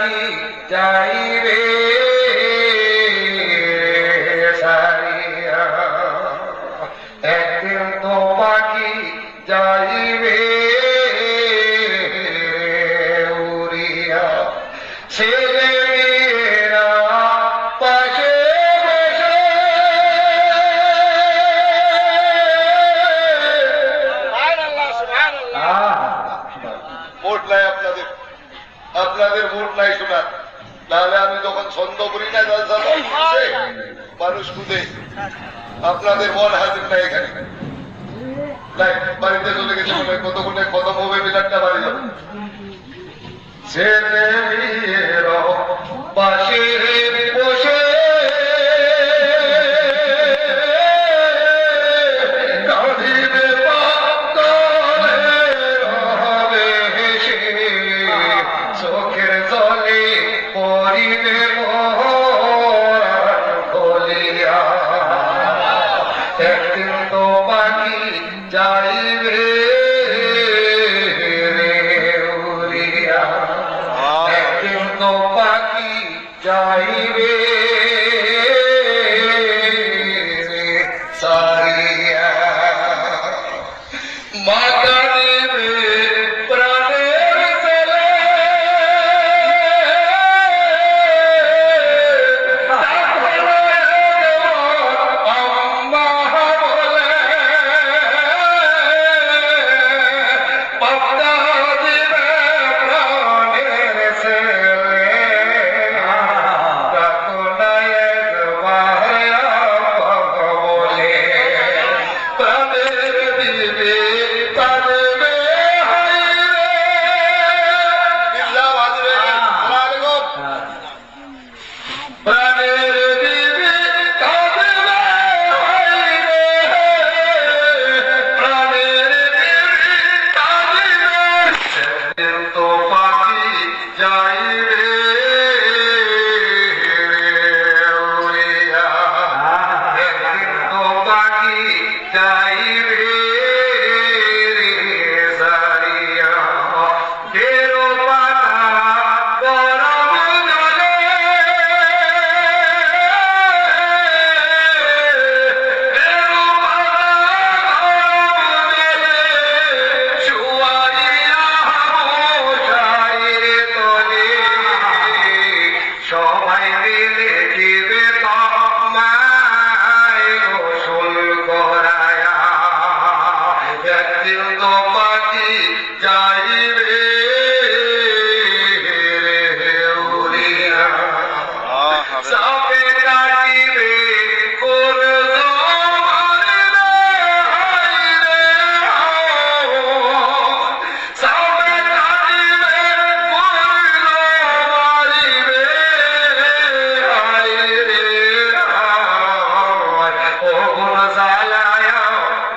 সারি যাই রে সারিয়া। একদিন তো পাখি যাইবে উড়িয়া। সে আপনাদের। আপনাদের মুড নাই শোনা। তাহলে আমি তখন ছন্দ করি না জলসা মানুষ খুঁজে আপনাদের মন হাজির নাই এখানে। বাড়িতে চলে গেছে মনে হয় কতক্ষণে খতম হবে মিলারটা বাড়ি যাবে। ছেলে পাশে তোমাকে চাইবে তোমাকে চাইবে Jai